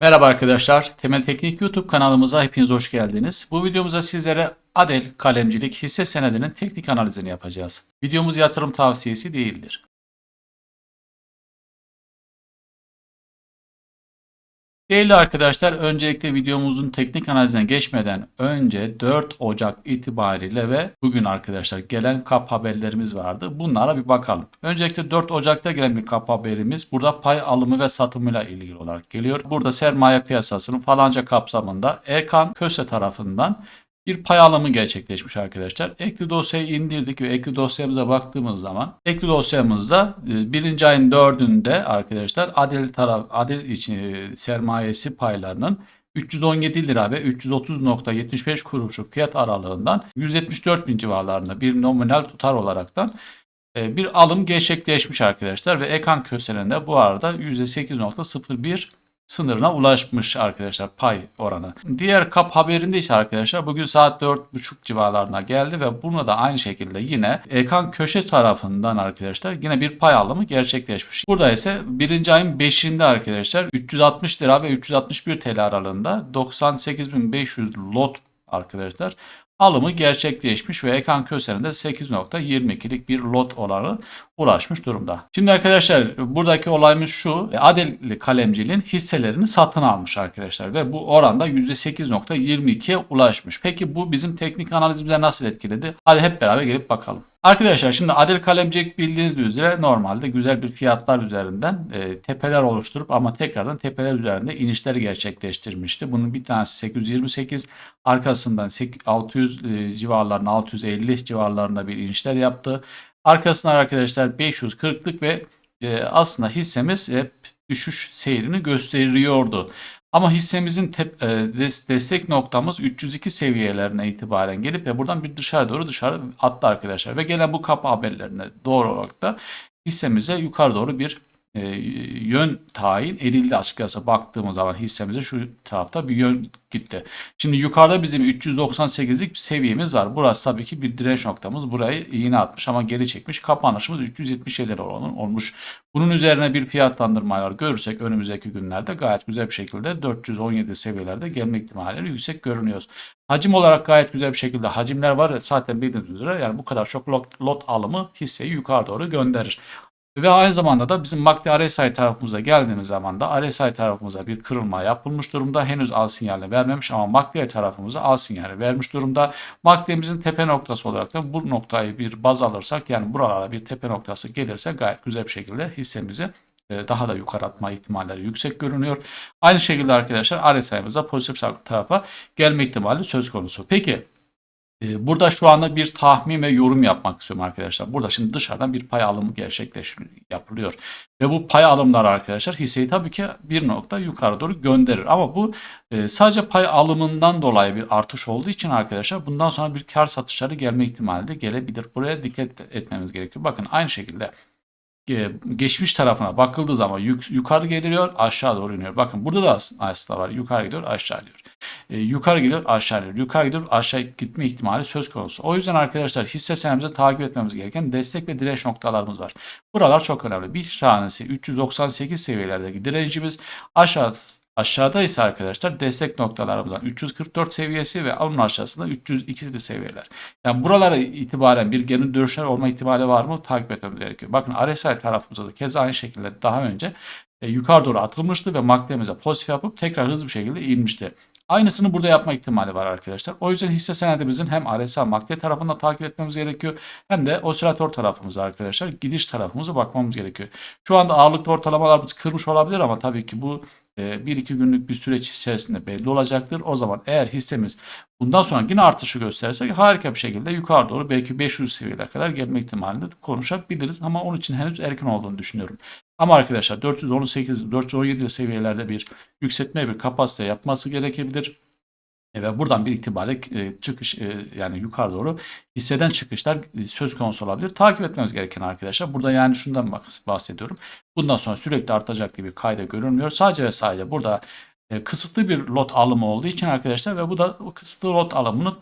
Merhaba arkadaşlar. Temel Teknik YouTube kanalımıza hepiniz hoş geldiniz. Bu videomuzda sizlere Adel Kalemcilik hisse senedinin teknik analizini yapacağız. Videomuz yatırım tavsiyesi değildir. Değerli arkadaşlar, öncelikle videomuzun teknik analizine geçmeden önce 4 Ocak itibariyle ve bugün arkadaşlar gelen kap haberlerimiz vardı. Bunlara bir bakalım. Öncelikle 4 Ocak'ta gelen bir kap haberimiz burada pay alımı ve satımıyla ilgili olarak geliyor. Burada sermaye piyasasının falanca kapsamında Erkan Köse tarafından bir pay alımı gerçekleşmiş arkadaşlar. Ekli dosyayı indirdik ve ekli dosyamıza baktığımız zaman ekli dosyamızda e, birinci ayın dördünde arkadaşlar Adel taraf Adel için e, sermayesi paylarının 317 lira ve 330.75 kuruşu fiyat aralığından 174 bin civarlarında bir nominal tutar olaraktan e, bir alım gerçekleşmiş arkadaşlar ve Ekan Köse'nin de bu arada %8.01 sınırına ulaşmış arkadaşlar pay oranı. Diğer kap haberinde ise arkadaşlar bugün saat 4.30 civarlarına geldi ve buna da aynı şekilde yine Ekan Köşe tarafından arkadaşlar yine bir pay alımı gerçekleşmiş. Burada ise birinci ayın 5'inde arkadaşlar 360 lira ve 361 TL aralığında 98.500 lot arkadaşlar alımı gerçekleşmiş ve Ekan Köse'nin de 8.22'lik bir lot oranı ulaşmış durumda. Şimdi arkadaşlar buradaki olayımız şu. Adel kalemciliğin hisselerini satın almış arkadaşlar ve bu oranda %8.22'ye ulaşmış. Peki bu bizim teknik analizimize nasıl etkiledi? Hadi hep beraber gelip bakalım. Arkadaşlar şimdi Adel Kalemcilik bildiğiniz üzere normalde güzel bir fiyatlar üzerinden e, tepeler oluşturup ama tekrardan tepeler üzerinde inişleri gerçekleştirmişti. Bunun bir tanesi 828 arkasından 600 e, civarlarında 650 civarlarında bir inişler yaptı. Arkasından arkadaşlar 540'lık ve e, aslında hissemiz hep düşüş seyrini gösteriyordu. Ama hissemizin tep, e, des, destek noktamız 302 seviyelerine itibaren gelip ve buradan bir dışarı doğru dışarı attı arkadaşlar. Ve gelen bu kapı haberlerine doğru olarak da hissemize yukarı doğru bir e, yön tayin edildi açıkçası baktığımız zaman hissemize şu tarafta bir yön gitti. Şimdi yukarıda bizim 398'lik bir seviyemiz var. Burası tabii ki bir direnç noktamız. Burayı iğne atmış ama geri çekmiş. Kapanışımız 377 olmuş. Bunun üzerine bir fiyatlandırmalar görürsek önümüzdeki günlerde gayet güzel bir şekilde 417 seviyelerde gelme ihtimalleri yüksek görünüyor. Hacim olarak gayet güzel bir şekilde hacimler var. Zaten bildiğiniz üzere yani bu kadar çok lot, lot alımı hisseyi yukarı doğru gönderir. Ve aynı zamanda da bizim MACD RSI tarafımıza geldiğimiz zaman da RSI tarafımıza bir kırılma yapılmış durumda. Henüz al sinyalini vermemiş ama MACD tarafımıza al sinyali vermiş durumda. MACD'mizin tepe noktası olarak da bu noktayı bir baz alırsak yani buralara bir tepe noktası gelirse gayet güzel bir şekilde hissemizi e, daha da yukarı atma ihtimalleri yüksek görünüyor. Aynı şekilde arkadaşlar RSI'mıza pozitif tarafa gelme ihtimali söz konusu. Peki Burada şu anda bir tahmin ve yorum yapmak istiyorum arkadaşlar. Burada şimdi dışarıdan bir pay alımı gerçekleşiyor, yapılıyor. Ve bu pay alımları arkadaşlar hisseyi tabii ki bir nokta yukarı doğru gönderir. Ama bu e, sadece pay alımından dolayı bir artış olduğu için arkadaşlar bundan sonra bir kar satışları gelme ihtimali de gelebilir. Buraya dikkat etmemiz gerekiyor. Bakın aynı şekilde geçmiş tarafına bakıldığı zaman yuk, yukarı geliyor aşağı doğru iniyor. Bakın burada da aslında var. Yukarı gidiyor aşağı gidiyor. E, yukarı gidiyor aşağı gidiyor. Yukarı gidiyor aşağı gitme ihtimali söz konusu. O yüzden arkadaşlar hisse senemizi takip etmemiz gereken destek ve direnç noktalarımız var. Buralar çok önemli. Bir tanesi 398 seviyelerdeki direncimiz aşağı Aşağıda ise arkadaşlar destek noktalarımızdan 344 seviyesi ve onun aşağısında 302 seviyeler. Yani buralara itibaren bir geri dönüşler olma ihtimali var mı takip etmemiz gerekiyor. Bakın RSI tarafımızda da kez aynı şekilde daha önce e, yukarı doğru atılmıştı ve MACD'mize pozitif yapıp tekrar hızlı bir şekilde inmişti. Aynısını burada yapma ihtimali var arkadaşlar. O yüzden hisse senedimizin hem RSI MACD tarafında takip etmemiz gerekiyor hem de osilatör tarafımıza arkadaşlar gidiş tarafımıza bakmamız gerekiyor. Şu anda ağırlıklı ortalamalarımız kırmış olabilir ama tabii ki bu bir iki günlük bir süreç içerisinde belli olacaktır. O zaman eğer hissemiz bundan sonra yine artışı gösterirse harika bir şekilde yukarı doğru belki 500 seviyelere kadar gelme ihtimalinde konuşabiliriz. Ama onun için henüz erken olduğunu düşünüyorum. Ama arkadaşlar 418, 417 seviyelerde bir yükseltme bir kapasite yapması gerekebilir. E, ve buradan bir itibariyle e, çıkış e, yani yukarı doğru hisseden çıkışlar söz konusu olabilir. Takip etmemiz gereken arkadaşlar. Burada yani şundan bahsediyorum. Bundan sonra sürekli artacak gibi kayda görünmüyor. Sadece ve sadece burada kısıtlı bir lot alımı olduğu için arkadaşlar ve bu da o kısıtlı lot alımını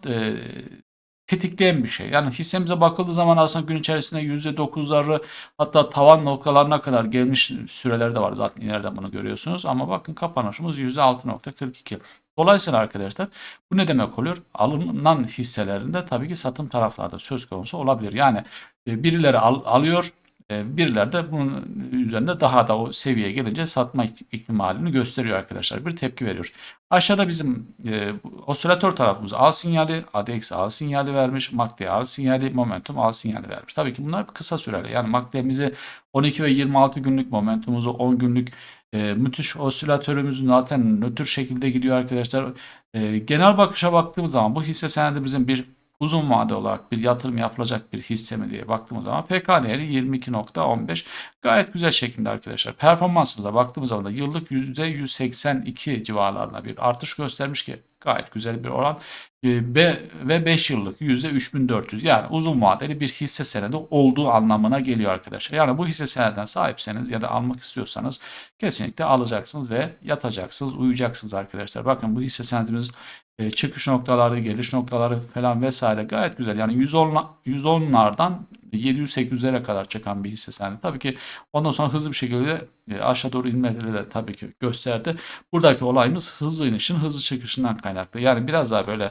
tetikleyen bir şey. Yani hissemize bakıldığı zaman aslında gün içerisinde %9'ları hatta tavan noktalarına kadar gelmiş süreler de var. Zaten ileriden bunu görüyorsunuz. Ama bakın kapanışımız %6.42. Dolayısıyla arkadaşlar bu ne demek oluyor? Alınan hisselerinde tabii ki satım taraflarda söz konusu olabilir. Yani e, birileri al- alıyor, birileri de bunun üzerinde daha da o seviyeye gelince satma iht- ihtimalini gösteriyor arkadaşlar. Bir tepki veriyor. Aşağıda bizim e, osilatör tarafımız al sinyali, ADX al sinyali vermiş, MACD al sinyali, Momentum al sinyali vermiş. Tabii ki bunlar kısa süreli. Yani MACD'mizi 12 ve 26 günlük, Momentum'umuzu 10 günlük e, müthiş osilatörümüzün zaten nötr şekilde gidiyor arkadaşlar. E, genel bakışa baktığımız zaman bu hisse senedimizin bir uzun vade olarak bir yatırım yapılacak bir hisse mi diye baktığımız zaman PK değeri 22.15 gayet güzel şekilde arkadaşlar. Performansımıza baktığımız zaman da yıllık %182 civarlarında bir artış göstermiş ki gayet güzel bir oran. E, Ve ve 5 yıllık %3400 yani uzun vadeli bir hisse senedi olduğu anlamına geliyor arkadaşlar. Yani bu hisse senedinden sahipseniz ya da almak istiyorsanız kesinlikle alacaksınız ve yatacaksınız, uyuyacaksınız arkadaşlar. Bakın bu hisse senedimiz e, çıkış noktaları, geliş noktaları falan vesaire gayet güzel. Yani 110 110'lardan 700-800'lere kadar çıkan bir hisse senedi. Tabii ki ondan sonra hızlı bir şekilde e, aşağı doğru inmeleri de tabii ki gösterdi. Buradaki olayımız hızlı inişin hızlı çıkışından kaynaklı. Yani biraz daha böyle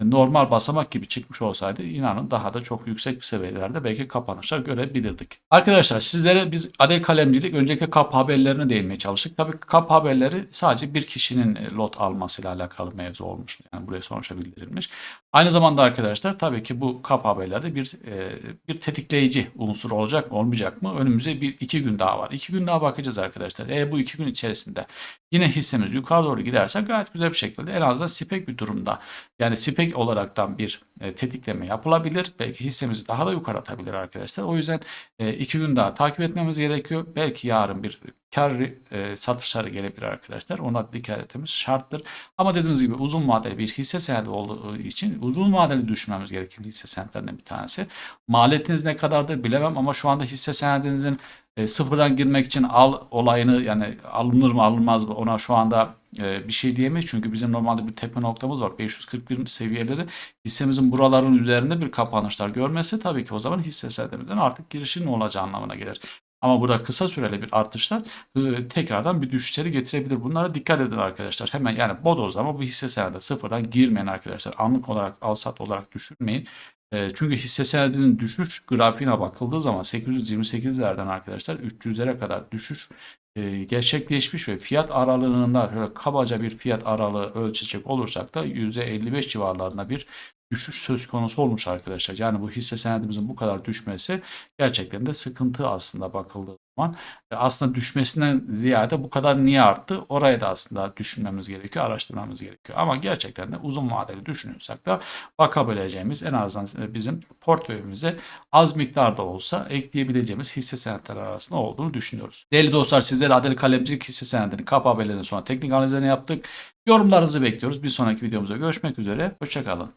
normal basamak gibi çıkmış olsaydı inanın daha da çok yüksek bir seviyelerde belki kapanışlar görebilirdik. Arkadaşlar sizlere biz Adel Kalemcilik öncelikle kap haberlerine değinmeye çalıştık. Tabii kap haberleri sadece bir kişinin e, lot almasıyla alakalı mevzu olmuş. Yani buraya sonuçta bildirilmiş. Aynı zamanda arkadaşlar tabii ki bu kap haberlerde bir e, bir tetikleyici unsur olacak mı olmayacak mı? Önümüze bir iki gün daha var. İki gün daha bakacağız arkadaşlar. Eğer bu iki gün içerisinde yine hissemiz yukarı doğru giderse gayet güzel bir şekilde en azından spek bir durumda yani spek olaraktan bir e, tetikleme yapılabilir. Belki hissemizi daha da yukarı atabilir arkadaşlar. O yüzden e, iki gün daha takip etmemiz gerekiyor. Belki yarın bir kar e, satışları gelebilir arkadaşlar. Ona dikkat etmemiz şarttır. Ama dediğimiz gibi uzun vadeli bir hisse senedi olduğu için uzun vadeli düşünmemiz gereken hisse senetlerinden bir tanesi. Maliyetiniz ne kadardır bilemem ama şu anda hisse senedinizin e, sıfırdan girmek için al olayını yani alınır mı alınmaz mı ona şu anda e, bir şey diyemeyiz. Çünkü bizim normalde bir tepe noktamız var. 541 seviyeleri hissemizin buraların üzerinde bir kapanışlar görmesi tabii ki o zaman hisse senedimizden artık girişin olacağı anlamına gelir. Ama burada kısa süreli bir artışlar e, tekrardan bir düşüşleri getirebilir. Bunlara dikkat edin arkadaşlar. Hemen yani bodozlama bu hisse senedi sıfırdan girmeyin arkadaşlar. Anlık olarak al sat olarak düşürmeyin. E, çünkü hisse senedinin düşüş grafiğine bakıldığı zaman 828'lerden arkadaşlar 300'lere kadar düşüş e, gerçekleşmiş ve fiyat aralığında şöyle kabaca bir fiyat aralığı ölçecek olursak da %55 civarlarında bir düşüş söz konusu olmuş arkadaşlar. Yani bu hisse senedimizin bu kadar düşmesi gerçekten de sıkıntı aslında bakıldığı zaman. E, Aslında düşmesinden ziyade bu kadar niye arttı? Oraya da aslında düşünmemiz gerekiyor, araştırmamız gerekiyor. Ama gerçekten de uzun vadeli düşünürsek da bakabileceğimiz en azından e, bizim portföyümüze az miktarda olsa ekleyebileceğimiz hisse senetleri arasında olduğunu düşünüyoruz. Değerli dostlar sizlere Adel Kalemcilik hisse senedinin kap haberlerinden sonra teknik analizlerini yaptık. Yorumlarınızı bekliyoruz. Bir sonraki videomuzda görüşmek üzere. Hoşçakalın.